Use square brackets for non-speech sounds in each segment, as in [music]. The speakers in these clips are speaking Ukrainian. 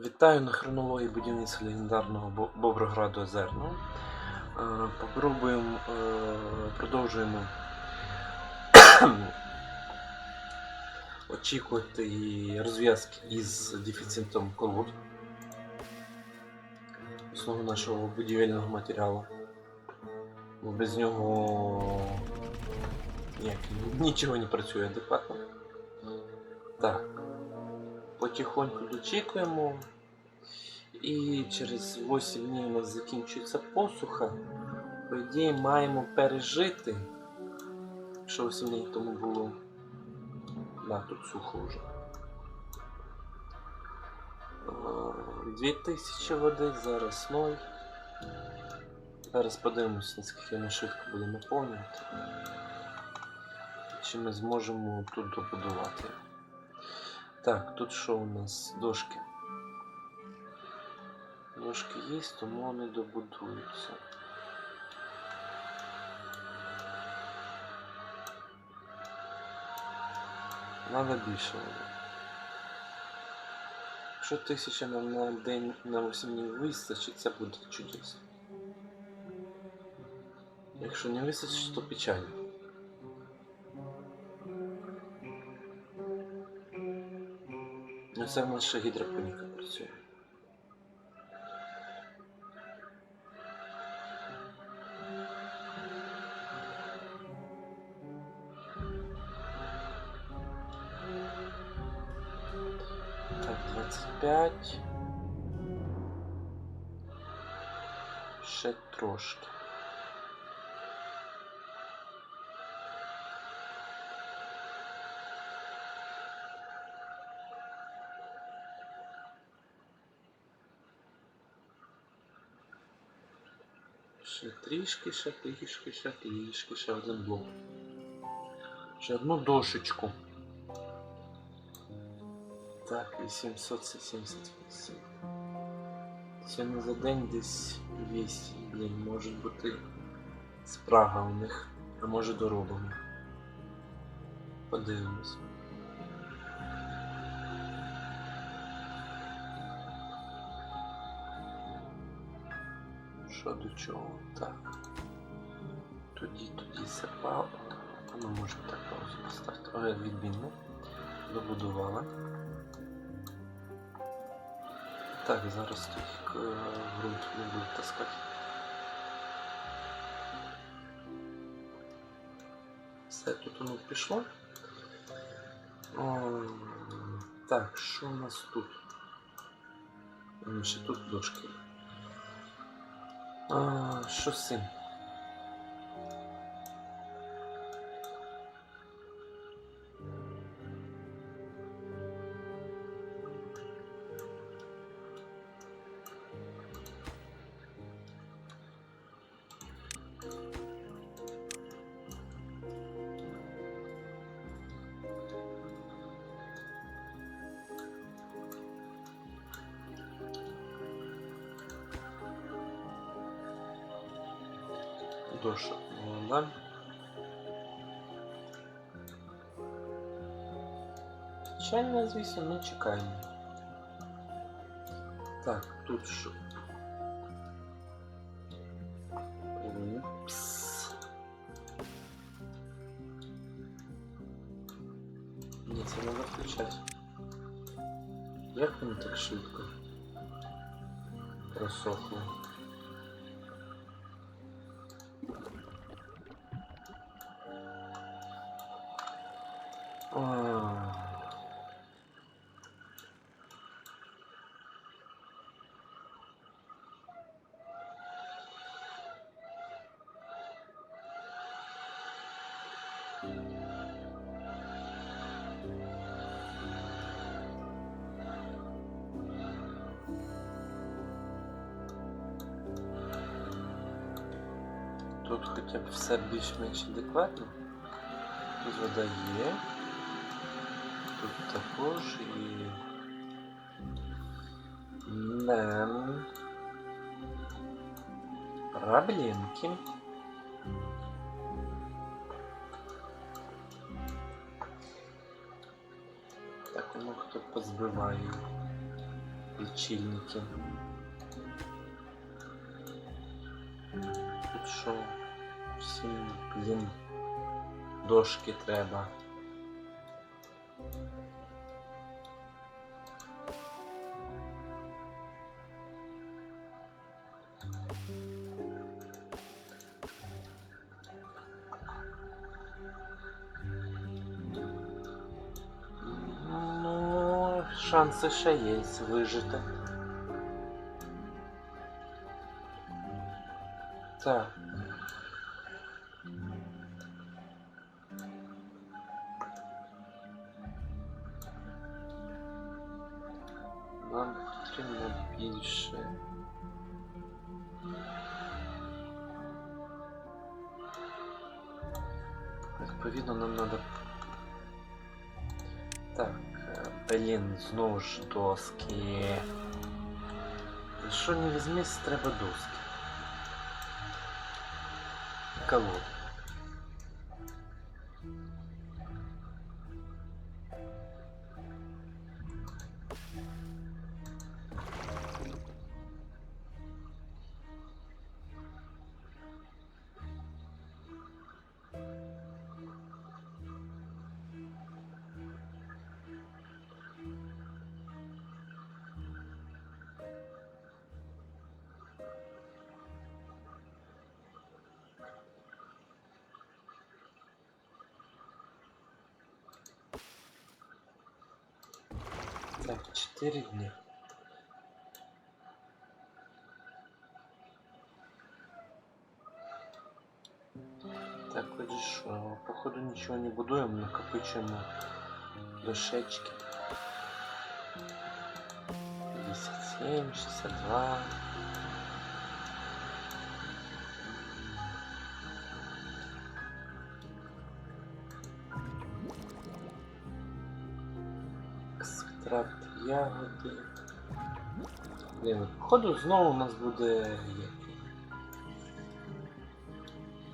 Вітаю на хронології будівництва легендарного Боброграду Озерного. Е, Попробуємо, е, продовжуємо [coughs] очікувати розв'язки із дефіцитом колод. Основу нашого будівельного матеріалу. Без нього ніяк, нічого не працює адекватно. Потихоньку дочікуємо. І через 8 днів у нас закінчується посуха. По ідеї маємо пережити. Що 8 днів тому було. Да, тут сухо вже. Е, 2000 води, зараз 0. Зараз подивимося, наскільки ми швидко буде наповнювати. Чи ми зможемо тут добудувати. Так, тут що у нас? Дошки. Дошки є, тому вони добудуються. Надо більше воно. Якщо тисяча нам на день на 8 днів вистачить, це буде чудесно. Якщо не вистачить, то печально. Ну це в нас ще гідропоніка працює. Так, 25. Ще трошки. Трішки, ще трішки, ще один блок. Ще одну дошечку. Так, 878. Це не за день десь 200 день може бути спрага у них, а може доробимо. Подивимось. Що до чого? Так. Тоді, тоді. А ми можемо так паузу поставити. Ой, відмінно. Добудували. Так, зараз тут е, ґрунт не буду таскати. Все, тут воно пішло. О, так, що у нас тут? Ще тут дошки. А, що з цим? Доша. Да? Печально, звісно, ми чекаємо. Так, тут що? Упс. Ні, це треба включати. Як воно так швидко? Просохло. Тут хоча б все більш-менш адекватно. Тут вода є. Також і. Нем. Проблемки. Так, воно хто позбиває. лічильники. Тут що? Всім, блін, дошки треба. Шанси ще є вижити. Так. Нам потрібно більше. Знову ж доски. Що не візьмись, треба доски. Колод. Так, 4 дня. Так, отже що, походу нічого не будуємо, накопичуємо дошечки. 57, 62. Екстракт ягоди. Блін, походу знову у нас буде?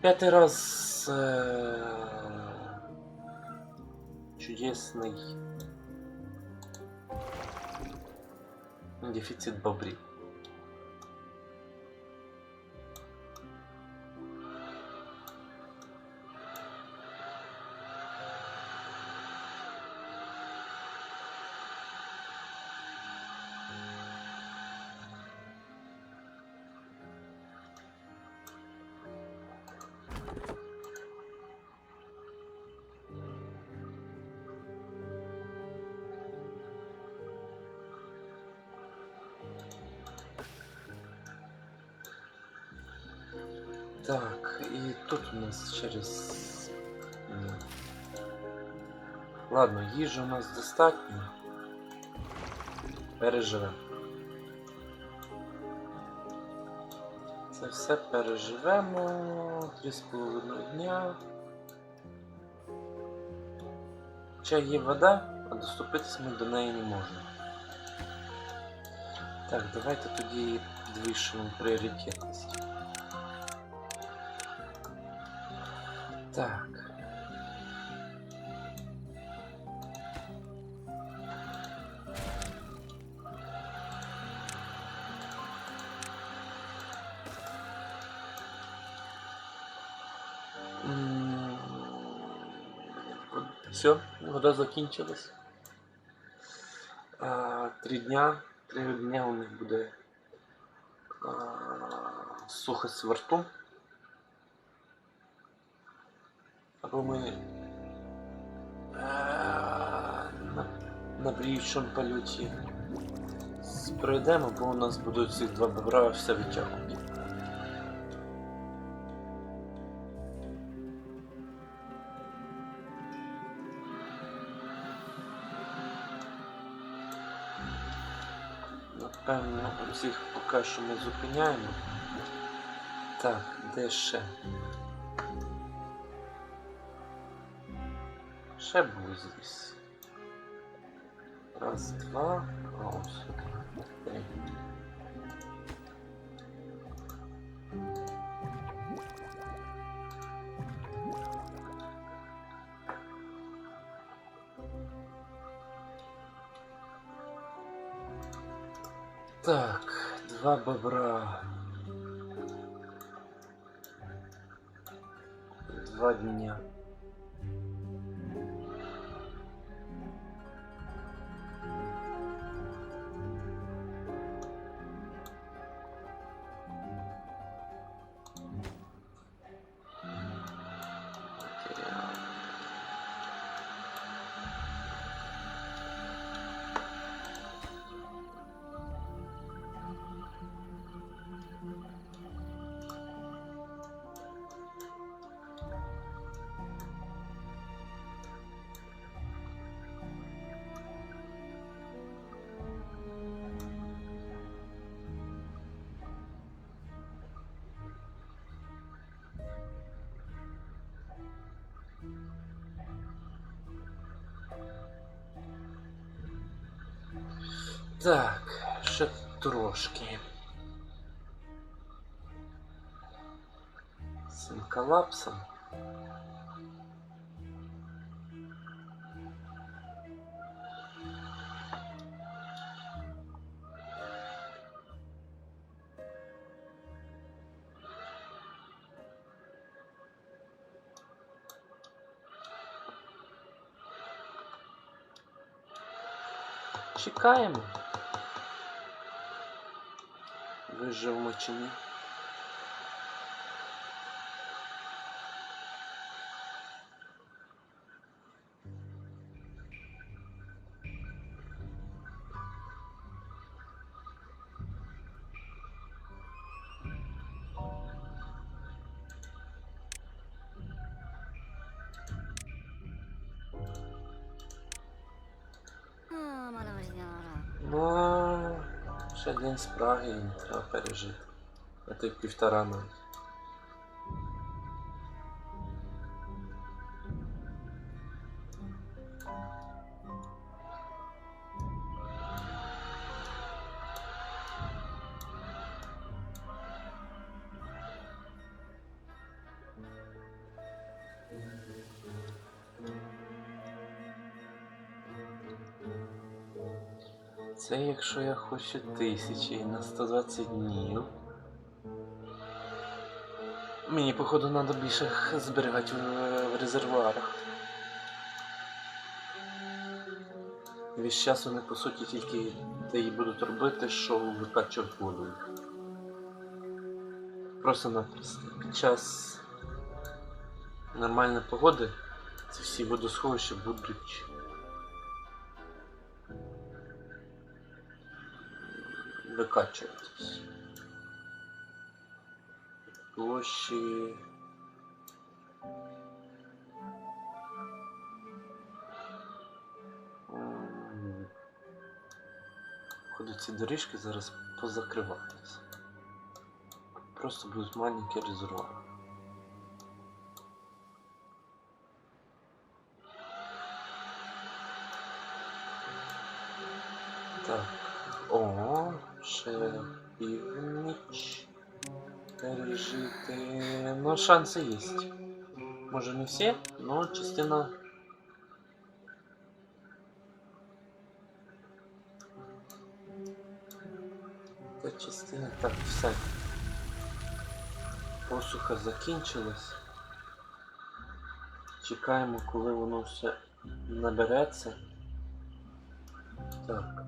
П'ятий раз е- чудесний дефіцит бобрів. Так, і тут у нас через. Ладно, їжі у нас достатньо. Переживемо. Це все переживемо. Три з половиною дня. Хоча є вода, а доступитись ми до неї не можемо. Так, давайте тоді підвищимо пріоритетність. Вода закінчилась. Три дня. Три дня у них буде сухость во рту. Або ми на, на бріючому польоті пройдемо, бо у нас будуть ці два бобра все витягнути. Напевно, усіх поки що ми зупиняємо. Так, де ще? Ще був здесь. Раз, два, а ось. Бобра. Так, ще трошки. Цим колапсом. Чекаємо. Виживемо чи ні. Ще день спраги і треба пережити. А то півтора навіть. Хочу тисячі на 120 днів. Мені, походу, треба більше зберігати в, резервуарах. Весь час вони, по суті, тільки те і будуть робити, що викачувати воду. Просто-напросто. Під час нормальної погоди ці всі водосховища будуть викачуватись. Площі. М, Походу ці доріжки зараз позакриваються. Просто будуть маленькі резервуари. Так. О, ще північ. Пережити. Ну, шанси є. Може не всі, но частина. Та частина. Так, все. Посуха закінчилась. Чекаємо, коли воно все набереться. Так.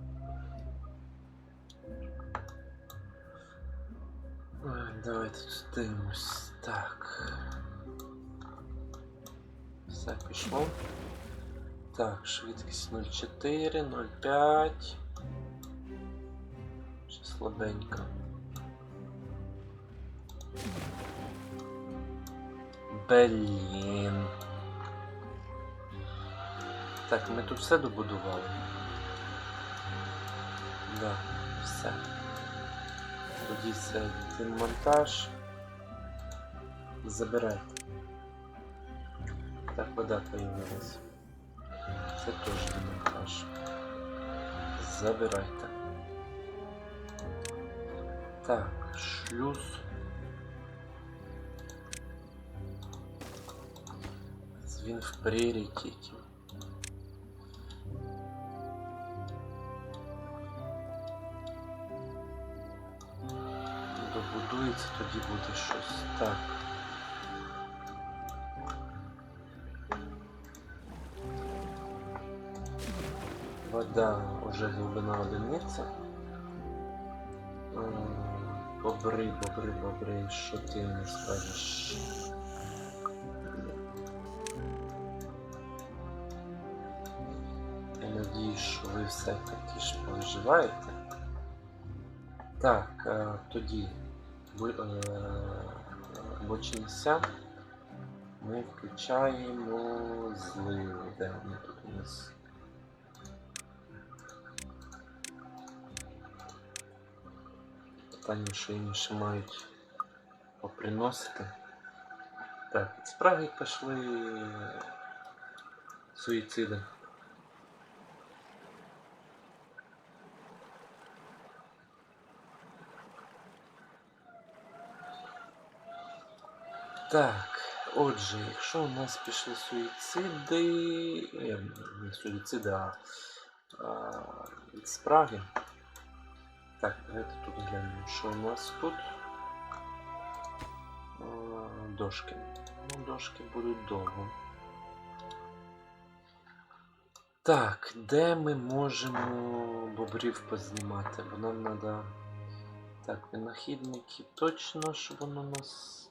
Давайте тут дивимось. Так. Все пішло. Так, швидкість 0,4, 0,5. Ще слабенько. Блін. Так, ми тут все добудували. Да, все. Тоді це демонтаж. Забирайте. Так, вода появилась. Це теж демонтаж. Забирайте. Так, шлюз. Він в пріоритеті. Добудується, тоді буде щось. Так. Вода уже глибина одиниця. Бобри, бобри, бобри, що ти не скажеш? Я надіюсь, що ви все-таки ж повиживаєте. Так, е, тоді ви, е, ми включаємо зливи. Де вони тут у нас? Питання, що інші мають поприносити. Так, від спраги пішли суїциди. Так, отже, якщо у нас пішли суїциди. е, Не суїциди, а, а спраги. Так, давайте тут глянемо, що у нас тут. Дошки. Ну, дошки будуть довго. Так, де ми можемо бобрів познімати? Бо нам треба. Так, винахідники точно, щоб воно нас.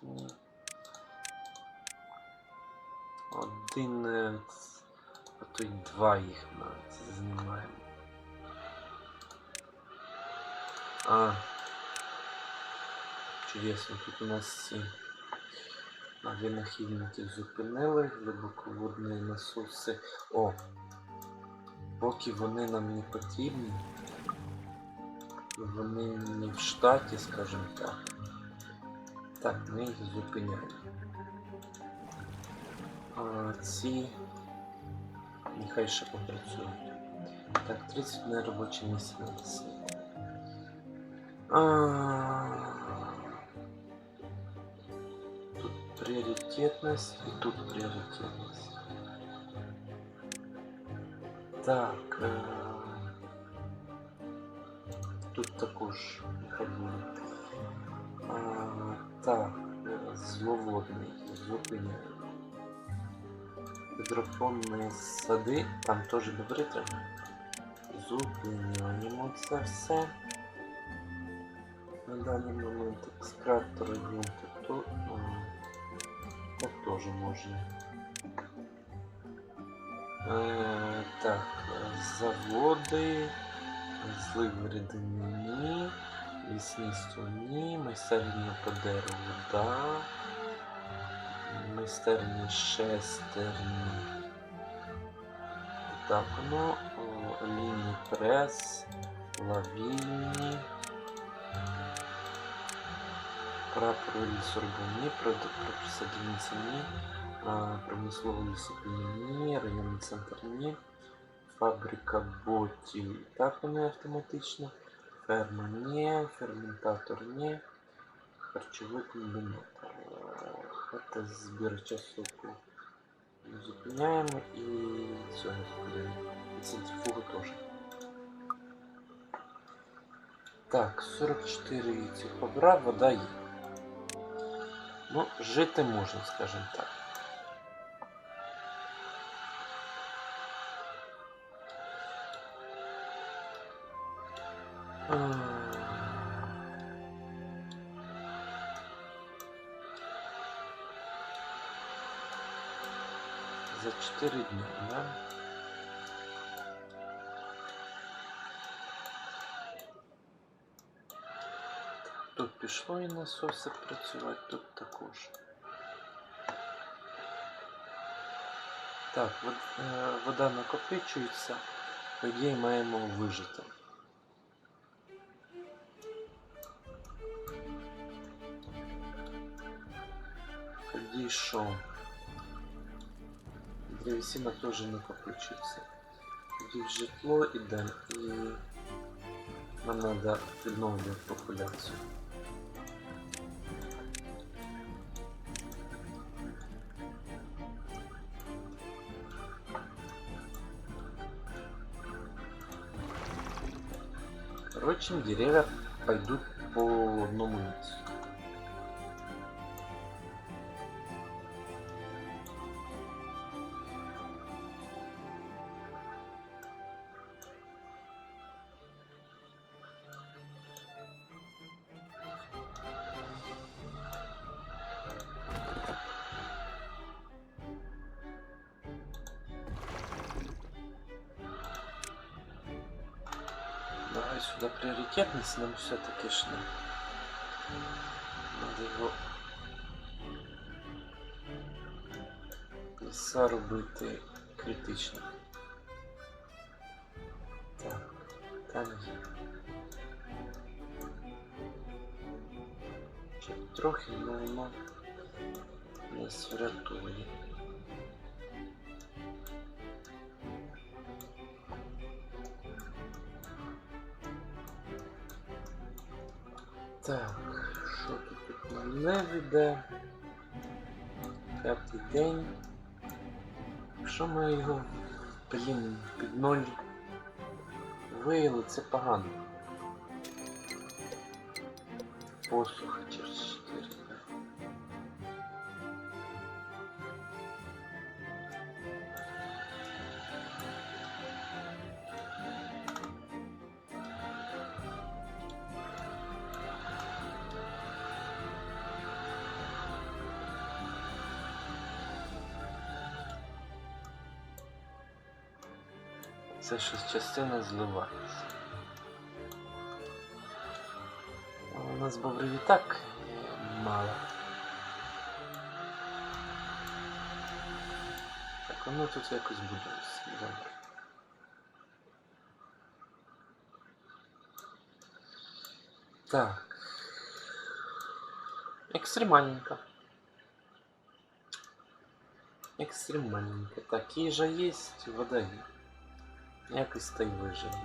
Один, е, а то й два їх навіть знімаємо. А. Чудесно, тут у нас ці винахідники зупинили, глибоководні насоси. О! Поки вони нам не потрібні, вони не в штаті, скажімо так. Так, ми їх зупиняємо. А ці нехай ще попрацюють. Так, 30 на робоче місце написано. Тут пріоритетність і тут пріоритетність. Так. е, Тут також. А, Так, е, зловодний, зупиняємо. Гідропонні сади, там теж добре треба. Зупиняємо це все. На даний момент екскратори ґрунту то, так теж можна. Е, так, заводи, злив рідини лісництво ні, майстерня по дереву да. Майстерні шестерні. Так, ну, о, ліній прес, лавільні. Прапор лісорубні, присадівниці ні, а, промислово лісопільні ні, районний центр ні, фабрика ботів, так вони автоматично, ферма ні, ферментатор ні, харчовий комбінат. Хата збірча соку зупиняємо і цього зупиняємо. І теж. Так, 44 яйця побра, вода є. Ну, жити можна, скажімо так. За 4 дні, да? Тут пішло і насоси працювати, тут також. Так, вод- е, вода накопичується, по ідеї маємо вижити. Тоді Що? Древесина теж накопичується. Тоді в житло йдемо і нам треба відновлювати популяцію. Короче, деревья пойдуть по одному місцю. Приоритетность нам все-таки не. Надо його ліса робити критично. Так, там є. Трохи, але воно нас врятує. Нам? П'ятий день. Якщо ми його, блін, під ноль виїли, це погано. Посуха Це щось частина зливається. А У нас бобрів і так мало. Так, воно тут якось будується. Добре. Так. Екстремальненько. Екстремальненько. Так, їжа є, вода. Якось та й виживе.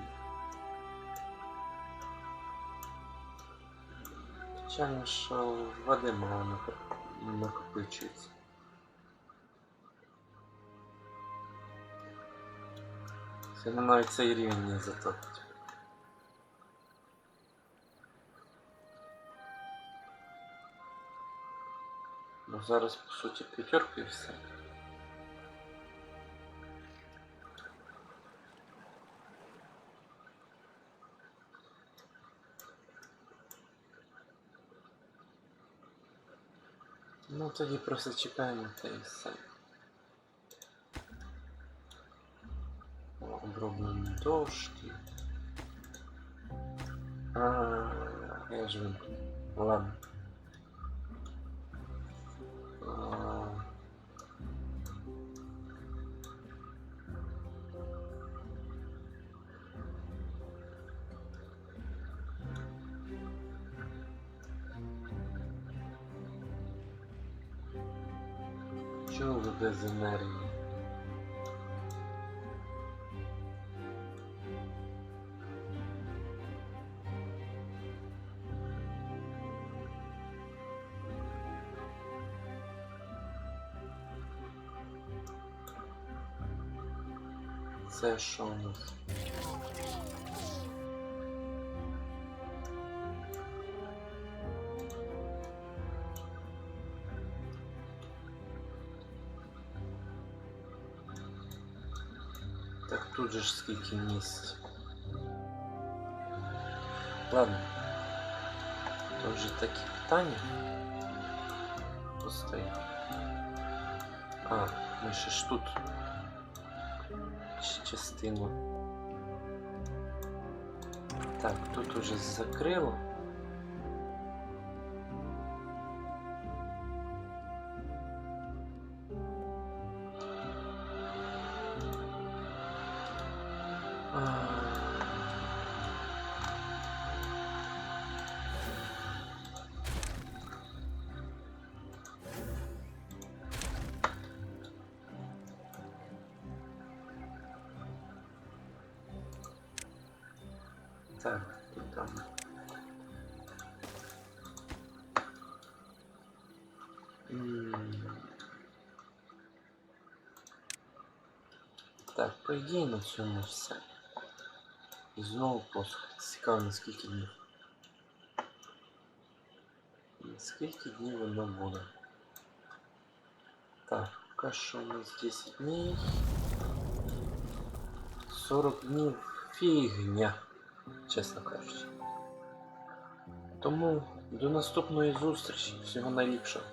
Печально, що води мало накоп- накопичується. Це не навіть цей рівень не затопить. Ну зараз по суті п'ятерка і все. Ну тоді просто чекаємо та і все. О, Оброблені дошки. А, я ж вимкну. Без енергії? Це що у нас? тут же ж скільки місць. Ладно. То вже такі питання. Постає. А, ми ще ж тут. Ще частину. Так, тут уже закрило. Так, тут там. М. Так, по ідеї на цьому все. І знову посух. Цікаво, наскільки днів. Скільки днів воно буде? Так, поки що у нас 10 днів. 40 днів фігня, Чесно кажучи. Тому до наступної зустрічі. Всього найліпшого.